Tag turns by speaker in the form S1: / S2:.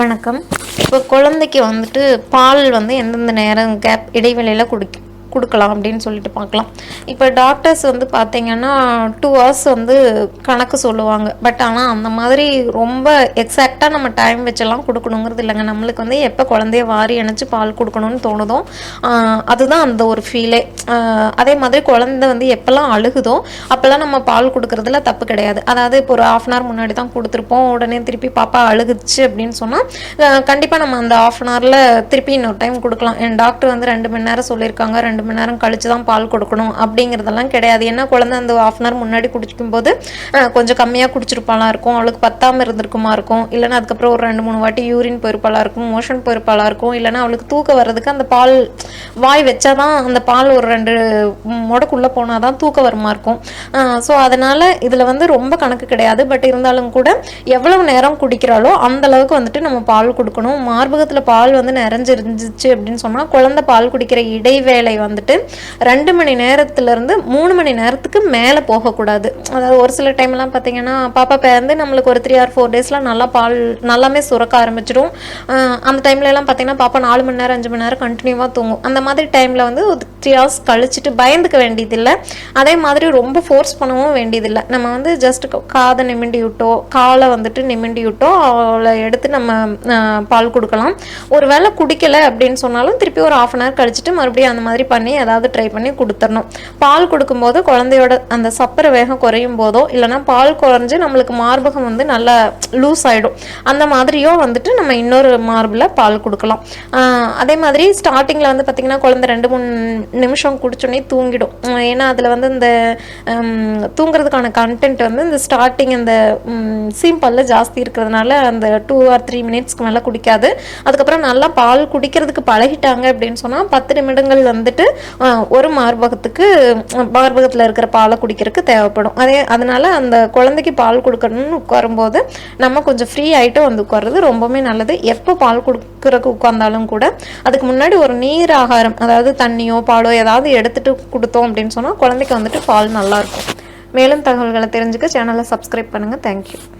S1: வணக்கம். இப்போ குழந்தைக்கு வந்துட்டு பால் வந்து எந்தெந்த நேரம் கேப் இடைவெளியில் குடிக்க கொடுக்கலாம் அப்படின்னு சொல்லிட்டு பார்க்கலாம். இப்போ டாக்டர்ஸ் வந்து பார்த்தீங்கன்னா டூ ஹவர்ஸ் வந்து கணக்கு சொல்லுவாங்க. பட் ஆனால் அந்த மாதிரி ரொம்ப எக்ஸாக்டாக நம்ம டைம் வச்செல்லாம் கொடுக்கணுங்கிறது இல்லைங்க. நம்மளுக்கு வந்து எப்போ குழந்தைய வாரி அணைச்சி பால் கொடுக்கணும்னு தோணுதோ அதுதான் அந்த ஒரு ஃபீலே அதே மாதிரி குழந்தை வந்து எப்போல்லாம் அழுகுதோ அப்போல்லாம் நம்ம பால் கொடுக்கறதுல தப்பு கிடையாது. அதாவது இப்போ ஒரு ஆஃப் அன் ஹவர் முன்னாடி தான் கொடுத்துருப்போம். உடனே திருப்பி பாப்பா அழுகுச்சு அப்படின்னு சொன்னால் கண்டிப்பாக நம்ம அந்த ஆஃப் அன் ஹவரில் திருப்பி இன்னொரு டைம் கொடுக்கலாம். என் டாக்டர் வந்து ரெண்டு மணி நேரம் சொல்லியிருக்காங்க ரெண்டு ரெண்டு மணி நேரம் கழிச்சு தான் பால் கொடுக்கணும் அப்படிங்கிறதெல்லாம் கிடையாது. ஏன்னா குழந்தை அந்த ஆஃப் அன் ஹவர் முன்னாடி குடிக்கும்போது போது கொஞ்சம் கம்மியாக குடிச்சிருப்பாளா இருக்கும். அவளுக்கு பத்தாமல் இருந்திருக்குமா இருக்கும். இல்லைன்னா அதுக்கப்புறம் ஒரு ரெண்டு மூணு வாட்டி யூரின் போயிருப்பாளா இருக்கும் மோஷன் போயிருப்பாளா இருக்கும். இல்லைன்னா அவளுக்கு தூக்கம் வர்றதுக்கு அந்த பால் வாய் வச்சாதான் அந்த பால் ஒரு ரெண்டு முடக்குள்ளே போனால் தான் தூக்கம் வருமா இருக்கும். ஸோ அதனால் இதில் வந்து ரொம்ப கணக்கு கிடையாது. பட் இருந்தாலும் கூட எவ்வளவு நேரம் குடிக்கிறாளோ அந்த அளவுக்கு வந்துட்டு நம்ம பால் கொடுக்கணும். மார்பகத்தில் பால் வந்து நிறைஞ்சிருந்துச்சு அப்படின்னு சொன்னால் குழந்தை பால் குடிக்கிற இடைவேளை வந்துட்டு ரெண்டு மணி நேரத்துலேருந்து மூணு மணி நேரத்துக்கு மேலே போகக்கூடாது. அதாவது ஒரு சில டைம்லாம் பார்த்தீங்கன்னா பாப்பா பிறந்து நம்மளுக்கு ஒரு த்ரீ ஆர் ஃபோர் டேஸ்லாம் நல்லா பால் நல்லாமே சுரக்க ஆரம்பிச்சிடும். அந்த டைம்லலாம் பார்த்தீங்கன்னா பாப்பா நாலு மணி நேரம் அஞ்சு மணி நேரம் கண்டினியூவாக தூங்கும். அந்த மாதிரி டைமில் வந்து ஒரு த்ரீ ஹவர்ஸ் கழிச்சிட்டு பயந்துக்க வேண்டியதில்லை. அதே மாதிரி ரொம்ப ஃபோர்ஸ் பண்ணவும் வேண்டியதில்லை. நம்ம வந்து ஜஸ்ட் காதை நிமிண்டி விட்டோ காலை வந்துட்டு நிமிண்டி விட்டோ அவளை எடுத்து நம்ம பால் கொடுக்கலாம். ஒரு வேளை குடிக்கலை அப்படின்னு சொன்னாலும் திருப்பி ஒரு ஆஃப் அன் ஹவர் கழிச்சிட்டு மறுபடியும் அந்த மாதிரி பண்ணி ஏதாவது ட்ரை பண்ணி கொடுத்துடணும். பால் கொடுக்கும்போது குழந்தையோட அந்த சப்பர வேகம் குறையும் போதோ இல்லைன்னா பால் குறைஞ்சு நம்மளுக்கு மார்பகம் வந்து நல்லா லூஸ் ஆகிடும் அந்த மாதிரியோ வந்துட்டு நம்ம இன்னொரு மார்பில் பால் கொடுக்கலாம். அதே மாதிரி ஸ்டார்டிங்கில் வந்து பார்த்திங்கன்னா குழந்தை ரெண்டு மூணு நிமிஷம் குடிச்சோடனே தூங்கிடும். ஏன்னா அதில் வந்து இந்த தூங்குறதுக்கான கண்டென்ட் வந்து இந்த ஸ்டார்டிங் அந்த சீம்பல்ல ஜாஸ்தி இருக்கிறதுனால அந்த டூ ஆர் த்ரீ மினிட்ஸ்க்கு மேலே குடிக்காது. அதுக்கப்புறம் நல்லா பால் குடிக்கிறதுக்கு பழகிட்டாங்க அப்படின்னு சொன்னால் பத்து நிமிடங்கள் வந்துட்டு ஒரு மார்பகத்துக்கு மார்பகத்தில் இருக்கிற பாலை குடிக்கிறதுக்கு தேவைப்படும். அதே அதனால் அந்த குழந்தைக்கு பால் கொடுக்கணும்னு உட்காரும்போது நம்ம கொஞ்சம் ஃப்ரீ ஆகிட்டு வந்து உட்காருறது ரொம்பவுமே நல்லது. எப்போ பால் கொடுக்குறக்கு உட்கார்ந்தாலும் கூட அதுக்கு முன்னாடி ஒரு நீர் ஆகாரம் அதாவது தண்ணியோ பாலோ ஏதாவது எடுத்துட்டு கொடுத்தோம் அப்படின்னு சொன்னால் குழந்தைக்கு வந்துட்டு பால் நல்லாயிருக்கும் மேலும் தகவல்களை தெரிஞ்சுக்க சேனலை சப்ஸ்கிரைப் பண்ணுங்கள் தேங்க்யூ